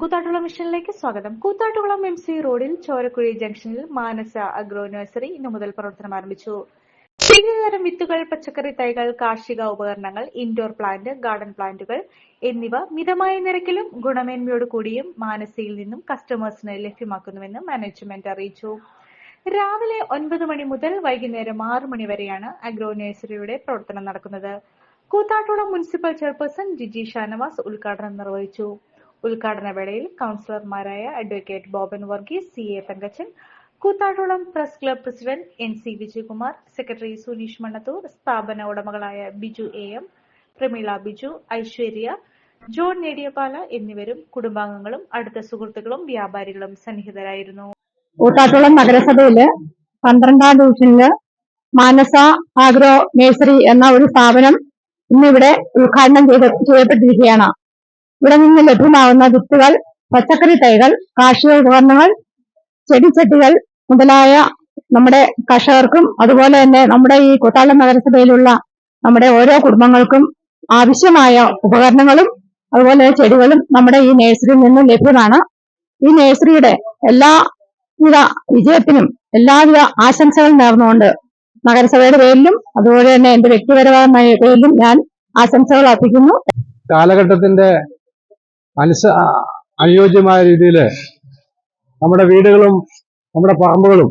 കൂത്താട്ടുകുളം മിഷനിലേക്ക് സ്വാഗതം. Koothattukulam M C റോഡിൽ ചോരക്കുഴി ജംഗ്ഷനിൽ മാനസ അഗ്രോ നഴ്സറി ഇന്നു മുതൽ പ്രവർത്തനം ആരംഭിച്ചു. വിവിധതരം വിത്തുകൾ പച്ചക്കറി തൈകൾ കാർഷിക ഉപകരണങ്ങൾ ഇൻഡോർ പ്ലാന്റ് ഗാർഡൻ പ്ലാന്റുകൾ എന്നിവ മിതമായ നിരക്കിലും ഗുണമേന്മയോട് കൂടിയും മാനസയിൽ നിന്നും കസ്റ്റമേഴ്സിന് ലഭ്യമാക്കുന്നുവെന്ന് മാനേജ്മെന്റ് അറിയിച്ചു. രാവിലെ ഒൻപത് മണി മുതൽ വൈകുന്നേരം ആറ് മണി വരെയാണ് അഗ്രോ നഴ്സറിയുടെ പ്രവർത്തനം നടക്കുന്നത്. കൂത്താട്ടുകുളം മുനിസിപ്പൽ ചെയർപേഴ്സൺ ജിജി ഷാനവാസ് ഉദ്ഘാടനം നിർവഹിച്ചു. ഉദ്ഘാടന വേളയിൽ കൌൺസിലർമാരായ advocate Boban Varghese C A Thankachan Koothattukulam press club president N C Vijayakumar secretary Suneesh Mannathoor സ്ഥാപന ഉടമകളായ Biju A M Prameela Biju Aishwarya John Nediyapala എന്നിവരും കുടുംബാംഗങ്ങളും അടുത്ത സുഹൃത്തുക്കളും വ്യാപാരികളും സന്നിഹിതരായിരുന്നു. കൂത്താട്ടുളം നഗരസഭയിൽ പന്ത്രണ്ടാം ഡിവിഷനിൽ മാനസ ആഗ്രോ നേഴ്സറി എന്ന ഒരു സ്ഥാപനം ഇന്നിവിടെ ഉദ്ഘാടനം ചെയ്യപ്പെട്ടിരിക്കുകയാണ്. ഇവിടെ നിന്ന് ലഭ്യമാവുന്ന വിത്തുകൾ പച്ചക്കറി തൈകൾ കാർഷിക ഉപകരണങ്ങൾ ചെടിച്ചട്ടികൾ മുതലായ നമ്മുടെ കർഷകർക്കും അതുപോലെ തന്നെ നമ്മുടെ ഈ കൂത്താളം നഗരസഭയിലുള്ള നമ്മുടെ ഓരോ കുടുംബങ്ങൾക്കും ആവശ്യമായ ഉപകരണങ്ങളും അതുപോലെ ചെടികളും നമ്മുടെ ഈ നഴ്സറിയിൽ നിന്നും ലഭ്യമാണ്. ഈ നഴ്സറിയുടെ എല്ലാവിധ വിജയത്തിനും എല്ലാവിധ ആശംസകൾ നേർന്നുകൊണ്ട് നഗരസഭയുടെ പേരിലും അതുപോലെ തന്നെ എന്റെ വ്യക്തിപരമായ പേരിലും ഞാൻ ആശംസകൾ അർപ്പിക്കുന്നു. കാലഘട്ടത്തിന്റെ അനുസ അനുയോജ്യമായ രീതിയിൽ നമ്മുടെ വീടുകളും നമ്മുടെ പറമ്പുകളും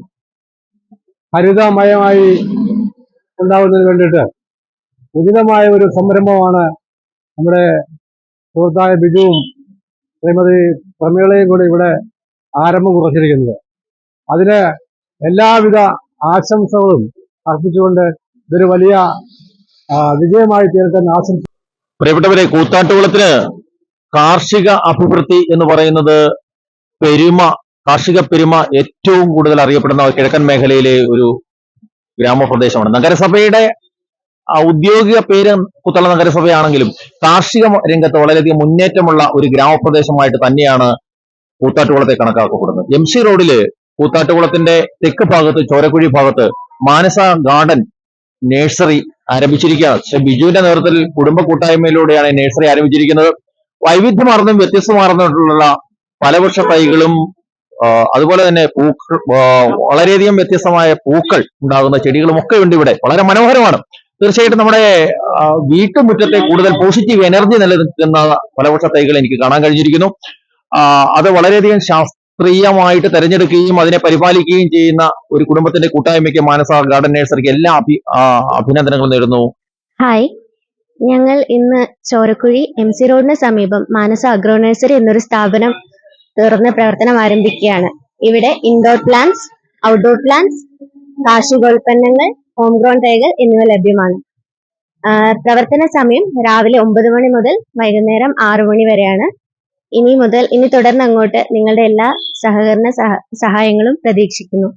ഹരിതമയമായി ഉണ്ടാവുന്നതിന് വേണ്ടിയിട്ട് ഉചിതമായ ഒരു സംരംഭമാണ് നമ്മുടെ സുഹൃത്തായ ബിജുവും ശ്രീമതി പ്രമീളയും കൂടി ഇവിടെ ആരംഭം കുറച്ചിരിക്കുന്നത്. അതിന് എല്ലാവിധ ആശംസകളും അർപ്പിച്ചുകൊണ്ട് ഇതൊരു വലിയ വിജയമായി തീർക്കാൻ ആശംസ പ്രിയപ്പെട്ടവരെ കൂത്താട്ടുകുളത്തിന് കാർഷിക അഭിവൃദ്ധി എന്ന് പറയുന്നത് പെരുമ കാർഷിക പെരുമ ഏറ്റവും കൂടുതൽ അറിയപ്പെടുന്ന കിഴക്കൻ മേഖലയിലെ ഒരു ഗ്രാമപ്രദേശമാണ്. നഗരസഭയുടെ ഔദ്യോഗിക പേര് കുത്തള നഗരസഭയാണെങ്കിലും കാർഷിക രംഗത്ത് വളരെയധികം മുന്നേറ്റമുള്ള ഒരു ഗ്രാമപ്രദേശമായിട്ട് തന്നെയാണ് കൂത്താട്ടുകുളത്തെ കണക്കാക്കപ്പെടുന്നത്. എം സി റോഡിൽ കൂത്താട്ടുകുളത്തിന്റെ തെക്ക് ഭാഗത്ത് ചോരക്കുഴി ഭാഗത്ത് മാനസ ഗാർഡൻ നഴ്സറി ആരംഭിച്ചിരിക്കുകയാണ്. ബിജുവിന്റെ നേതൃത്വത്തിൽ കുടുംബ കൂട്ടായ്മയിലൂടെയാണ് നഴ്സറി ആരംഭിച്ചിരിക്കുന്നത്. വൈവിധ്യമാർന്നും വ്യത്യസ്തമാർന്നിട്ടുള്ള പലവൃക്ഷ തൈകളും അതുപോലെ തന്നെ പൂക്കൾ വളരെയധികം വ്യത്യസ്തമായ പൂക്കൾ ഉണ്ടാകുന്ന ചെടികളും ഒക്കെ ഉണ്ട് ഇവിടെ. വളരെ മനോഹരമാണ്. തീർച്ചയായിട്ടും നമ്മുടെ വീട്ടുമുറ്റത്തെ കൂടുതൽ പോസിറ്റീവ് എനർജി നിലനിൽക്കുന്ന പലവൃക്ഷ തൈകൾ എനിക്ക് കാണാൻ കഴിഞ്ഞിരിക്കുന്നു. അത് വളരെയധികം ശാസ്ത്രീയമായിട്ട് തിരഞ്ഞെടുക്കുകയും അതിനെ പരിപാലിക്കുകയും ചെയ്യുന്ന ഒരു കുടുംബത്തിന്റെ കൂട്ടായ്മയ്ക്ക് മാനസ ഗാർഡൻ എല്ലാ അഭി അഭിനന്ദനങ്ങളും നേരുന്നു. ഹായ് ഞങ്ങൾ ഇന്ന് ചോരക്കുഴി എം സി റോഡിന് സമീപം മാനസ അഗ്രോ നഴ്സറി എന്നൊരു സ്ഥാപനം തുറന്ന് പ്രവർത്തനം ആരംഭിക്കുകയാണ്. ഇവിടെ ഇൻഡോർ പ്ലാന്റ്സ് ഔട്ട്ഡോർ പ്ലാന്റ്സ് കാർഷികോൽപ്പന്നങ്ങൾ ഹോം ഗ്രോൺ തൈകൾ എന്നിവ ലഭ്യമാണ്. പ്രവർത്തന സമയം രാവിലെ ഒമ്പത് മണി മുതൽ വൈകുന്നേരം ആറു മണി വരെയാണ്. ഇനി മുതൽ ഇനി തുടർന്ന് അങ്ങോട്ട് നിങ്ങളുടെ എല്ലാ സഹകരണ സഹ സഹായങ്ങളും പ്രതീക്ഷിക്കുന്നു.